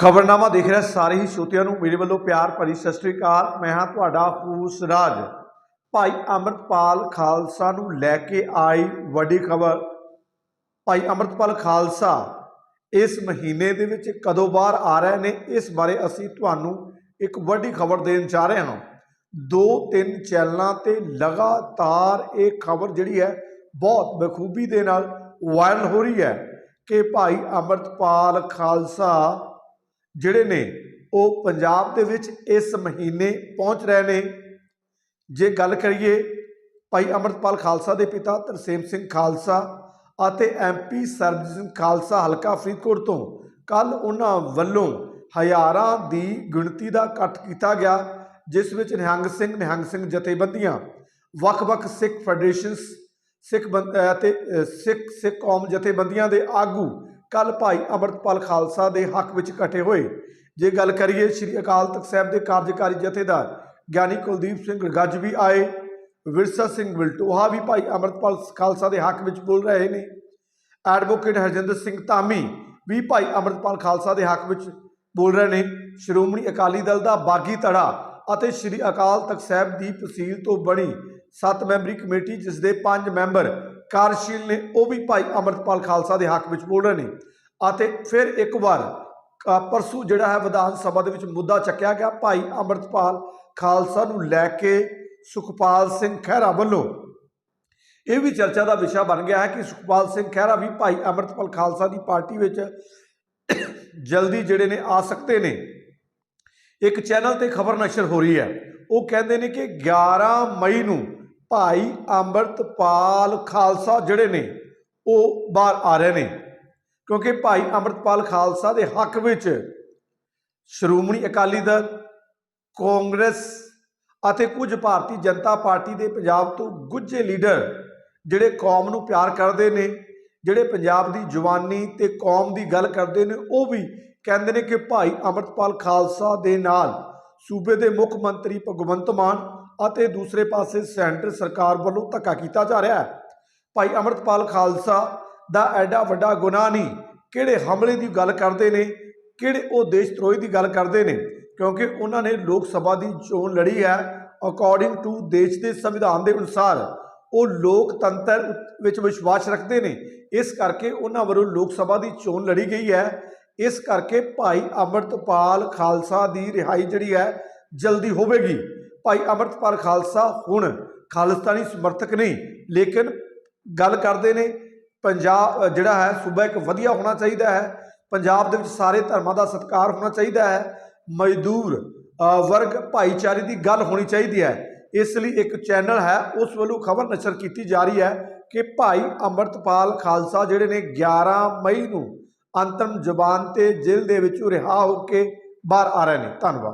ਖਬਰਨਾਮਾ ਦੇਖ ਰਿਹਾ ਸਾਰੇ ਹੀ ਸ਼ੋਤਿਆਂ ਨੂੰ। ਮੇਰੇ ਵੱਲੋਂ ਪਿਆਰ ਭਰੀ ਸਤਿ ਸ੍ਰੀ ਅਕਾਲ। ਮੈਂ ਹਾਂ ਤੁਹਾਡਾ ਫੂਸ ਰਾਜ। ਭਾਈ ਅੰਮ੍ਰਿਤਪਾਲ ਖਾਲਸਾ ਨੂੰ ਲੈ ਕੇ ਆਈ ਵੱਡੀ ਖਬਰ। ਭਾਈ ਅੰਮ੍ਰਿਤਪਾਲ ਖਾਲਸਾ, ਇਸ ਮਹੀਨੇ ਦੇ ਵਿੱਚ ਕਦੋਂ ਬਾਹਰ ਆ ਰਹੇ ਨੇ? ਇਸ ਬਾਰੇ ਅਸੀਂ ਤੁਹਾਨੂੰ ਇੱਕ ਵੱਡੀ ਖਬਰ ਦੇਣ ਜਾ ਰਹੇ ਹਾਂ। ਦੋ ਤਿੰਨ ਚੈਨਲਾਂ ਤੇ ਲਗਾਤਾਰ ਇਹ ਖਬਰ ਜਿਹੜੀ ਹੈ, ਬਹੁਤ ਬਖੂਬੀ ਦੇ ਨਾਲ ਵਾਇਰਲ ਹੋ ਰਹੀ ਹੈ ਕਿ ਭਾਈ ਅੰਮ੍ਰਿਤਪਾਲ ਖਾਲਸਾ ਜਿਹੜੇ ਨੇ ਉਹ ਪੰਜਾਬ ਦੇ ਵਿੱਚ ਇਸ ਮਹੀਨੇ ਪਹੁੰਚ ਰਹੇ ਨੇ। ਜੇ ਗੱਲ ਕਰੀਏ ਭਾਈ ਅੰਮ੍ਰਿਤਪਾਲ ਖਾਲਸਾ ਦੇ ਪਿਤਾ ਤਰਸੇਮ ਸਿੰਘ ਖਾਲਸਾ ਅਤੇ ਐਮਪੀ ਸਰਬਜੀਤ ਸਿੰਘ ਖਾਲਸਾ ਹਲਕਾ ਫਰੀਦਕੋਟ ਤੋਂ ਕੱਲ ਉਹਨਾਂ ਵੱਲੋਂ ਹਜ਼ਾਰਾਂ ਦੀ ਗਿਣਤੀ ਦਾ ਇਕੱਠ ਕੀਤਾ ਗਿਆ, ਜਿਸ ਵਿੱਚ ਨਿਹੰਗ ਸਿੰਘ ਨਿਹੰਗ ਸਿੰਘ ਜਥੇਬੰਦੀਆਂ, ਵੱਖ-ਵੱਖ ਸਿੱਖ ਫੈਡਰੇਸ਼ਨਸ, ਸਿੱਖ ਬੰਦ- ਅਤੇ ਸਿੱਖ ਸਿੱਖ ਕੌਮ ਜਥੇਬੰਦੀਆਂ ਦੇ ਆਗੂ ਕੱਲ ਭਾਈ ਅੰਮ੍ਰਿਤਪਾਲ ਖਾਲਸਾ ਦੇ ਹੱਕ ਵਿੱਚ ਇਕੱਠੇ ਹੋਏ। ਜੇ ਗੱਲ ਕਰੀਏ ਸ੍ਰੀ ਅਕਾਲ ਤਖਤ ਸਾਹਿਬ ਦੇ ਕਾਰਜਕਾਰੀ ਜਥੇਦਾਰ ਗਿਆਨੀ ਕੁਲਦੀਪ ਸਿੰਘ ਗੱਜ ਵੀ ਆਏ, ਵਿਰਸਾ ਸਿੰਘ ਵਿਲਟੋਹਾ ਵੀ ਭਾਈ ਅੰਮ੍ਰਿਤਪਾਲ ਖਾਲਸਾ ਦੇ ਹੱਕ ਵਿੱਚ ਬੋਲ ਰਹੇ ਨੇ। ਐਡਵੋਕੇਟ ਹਰਜਿੰਦਰ ਸਿੰਘ ਧਾਮੀ ਵੀ ਭਾਈ ਅੰਮ੍ਰਿਤਪਾਲ ਖਾਲਸਾ ਦੇ ਹੱਕ ਵਿੱਚ ਬੋਲ ਰਹੇ ਨੇ। ਸ਼੍ਰੋਮਣੀ ਅਕਾਲੀ ਦਲ ਦਾ ਬਾਗੀ ਧੜਾ ਅਤੇ ਸ੍ਰੀ ਅਕਾਲ ਤਖਤ ਸਾਹਿਬ ਦੀ ਤਹਿਸੀਲ ਤੋਂ ਬਣੀ ਸੱਤ ਮੈਂਬਰੀ ਕਮੇਟੀ, ਜਿਸ ਦੇ ਪੰਜ ਮੈਂਬਰ ਕਾਰਜਸ਼ੀਲ ਨੇ, ਉਹ ਵੀ ਭਾਈ ਅੰਮ੍ਰਿਤਪਾਲ ਖਾਲਸਾ ਦੇ ਹੱਕ ਵਿੱਚ ਬੋਲ ਰਹੇ ਨੇ। ਅਤੇ ਫਿਰ ਇੱਕ ਵਾਰ ਪਰਸੂ ਜਿਹੜਾ ਹੈ ਵਿਧਾਨ ਸਭਾ ਦੇ ਵਿੱਚ ਮੁੱਦਾ ਚੱਕਿਆ ਗਿਆ, ਭਾਈ ਅੰਮ੍ਰਿਤਪਾਲ ਖਾਲਸਾ ਨੂੰ ਲੈ ਕੇ ਸੁਖਪਾਲ ਸਿੰਘ ਖਹਿਰਾ ਵੱਲੋਂ। ਇਹ ਵੀ ਚਰਚਾ ਦਾ ਵਿਸ਼ਾ ਬਣ ਗਿਆ ਹੈ ਕਿ ਸੁਖਪਾਲ ਸਿੰਘ ਖਹਿਰਾ ਵੀ ਭਾਈ ਅੰਮ੍ਰਿਤਪਾਲ ਖਾਲਸਾ ਦੀ ਪਾਰਟੀ ਵਿੱਚ ਜਲਦੀ ਜਿਹੜੇ ਨੇ ਆ ਸਕਦੇ ਨੇ। ਇੱਕ ਚੈਨਲ ਤੇ ਖਬਰ ਨਸ਼ਰ ਹੋ ਰਹੀ ਹੈ। ਉਹ ਕਹਿੰਦੇ ਨੇ ਕਿ 11 ਮਈ ਨੂੰ ਭਾਈ ਅੰਮ੍ਰਿਤਪਾਲ ਖਾਲਸਾ ਜਿਹੜੇ ਨੇ, ਉਹ ਬਾਹਰ ਆ ਰਹੇ ਨੇ। ਕਿਉਂਕਿ ਭਾਈ ਅੰਮ੍ਰਿਤਪਾਲ ਖਾਲਸਾ ਦੇ ਹੱਕ ਵਿੱਚ ਸ਼੍ਰੋਮਣੀ ਅਕਾਲੀ ਦਲ, ਕਾਂਗਰਸ ਅਤੇ ਕੁਝ ਭਾਰਤੀ ਜਨਤਾ ਪਾਰਟੀ ਦੇ ਪੰਜਾਬ ਤੋਂ ਗੁੱਝੇ ਲੀਡਰ ਜਿਹੜੇ ਕੌਮ ਨੂੰ ਪਿਆਰ ਕਰਦੇ ਨੇ, ਜਿਹੜੇ ਪੰਜਾਬ ਦੀ ਜਵਾਨੀ ਤੇ ਕੌਮ ਦੀ ਗੱਲ ਕਰਦੇ ਨੇ, ਉਹ ਵੀ ਕਹਿੰਦੇ ਨੇ ਕਿ ਭਾਈ ਅੰਮ੍ਰਿਤਪਾਲ ਖਾਲਸਾ ਦੇ ਨਾਲ ਸੂਬੇ ਦੇ ਮੁੱਖ ਮੰਤਰੀ ਭਗਵੰਤ ਮਾਨ ਅਤੇ ਦੂਸਰੇ ਪਾਸੇ ਸੈਂਟਰ ਸਰਕਾਰ ਵੱਲੋਂ ਧੱਕਾ ਕੀਤਾ ਜਾ ਰਿਹਾ ਹੈ। ਭਾਈ ਅੰਮ੍ਰਿਤਪਾਲ ਖਾਲਸਾ ਦਾ ਐਡਾ ਵੱਡਾ ਗੁਨਾਹ ਨਹੀਂ, ਕਿਹੜੇ ਹਮਲੇ ਦੀ ਗੱਲ ਕਰਦੇ ਨੇ, ਕਿਹੜੇ ਉਹ ਦੇਸ਼ ਧਰੋਹੀ ਦੀ ਗੱਲ ਕਰਦੇ ਨੇ, ਕਿਉਂਕਿ ਉਹਨਾਂ ਨੇ ਲੋਕ ਸਭਾ ਦੀ ਚੋਣ ਲੜੀ ਹੈ ਅਕੋਰਡਿੰਗ ਟੂ ਦੇਸ਼ ਦੇ ਸੰਵਿਧਾਨ ਦੇ ਅਨੁਸਾਰ। ਉਹ ਲੋਕਤੰਤਰ ਵਿੱਚ ਵਿਸ਼ਵਾਸ ਰੱਖਦੇ ਨੇ। ਇਸ ਕਰਕੇ ਉਹਨਾਂ ਵੱਲੋਂ ਲੋਕ ਸਭਾ ਦੀ ਚੋਣ ਲੜੀ ਗਈ ਹੈ। ਇਸ ਕਰਕੇ ਭਾਈ ਅੰਮ੍ਰਿਤਪਾਲ ਖਾਲਸਾ ਦੀ ਰਿਹਾਈ ਜਿਹੜੀ ਹੈ, ਜਲਦੀ ਹੋਵੇਗੀ। ਭਾਈ ਅੰਮ੍ਰਿਤਪਾਲ ਖਾਲਸਾ ਹੁਣ ਖਾਲਿਸਤਾਨੀ ਸਮਰਥਕ ਨਹੀਂ, ਲੇਕਿਨ ਗੱਲ ਕਰਦੇ ਨੇ, ਪੰਜਾਬ ਜਿਹੜਾ ਹੈ, ਸੂਬਾ ਇੱਕ ਵਧੀਆ ਹੋਣਾ ਚਾਹੀਦਾ ਹੈ, ਪੰਜਾਬ ਦੇ ਵਿੱਚ ਸਾਰੇ ਧਰਮਾਂ ਦਾ ਸਤਿਕਾਰ ਹੋਣਾ ਚਾਹੀਦਾ ਹੈ, ਮਜ਼ਦੂਰ ਵਰਗ, ਭਾਈਚਾਰੇ ਦੀ ਗੱਲ ਹੋਣੀ ਚਾਹੀਦੀ ਹੈ। ਇਸ ਲਈ ਇੱਕ ਚੈਨਲ ਹੈ, ਉਸ ਵੱਲੋਂ ਖਬਰ ਨਸ਼ਰ ਕੀਤੀ ਜਾ ਰਹੀ ਹੈ ਕਿ ਭਾਈ ਅੰਮ੍ਰਿਤਪਾਲ ਖਾਲਸਾ ਜਿਹੜੇ ਨੇ 11 ਮਈ ਨੂੰ ਅੰਤਮ ਜ਼ਬਾਨ ਤੇ ਜੇਲ੍ਹ ਦੇ ਵਿੱਚੋਂ ਰਿਹਾ ਹੋ ਕੇ ਬਾਹਰ ਆ ਰਹੇ ਨੇ। ਧੰਨਵਾਦ।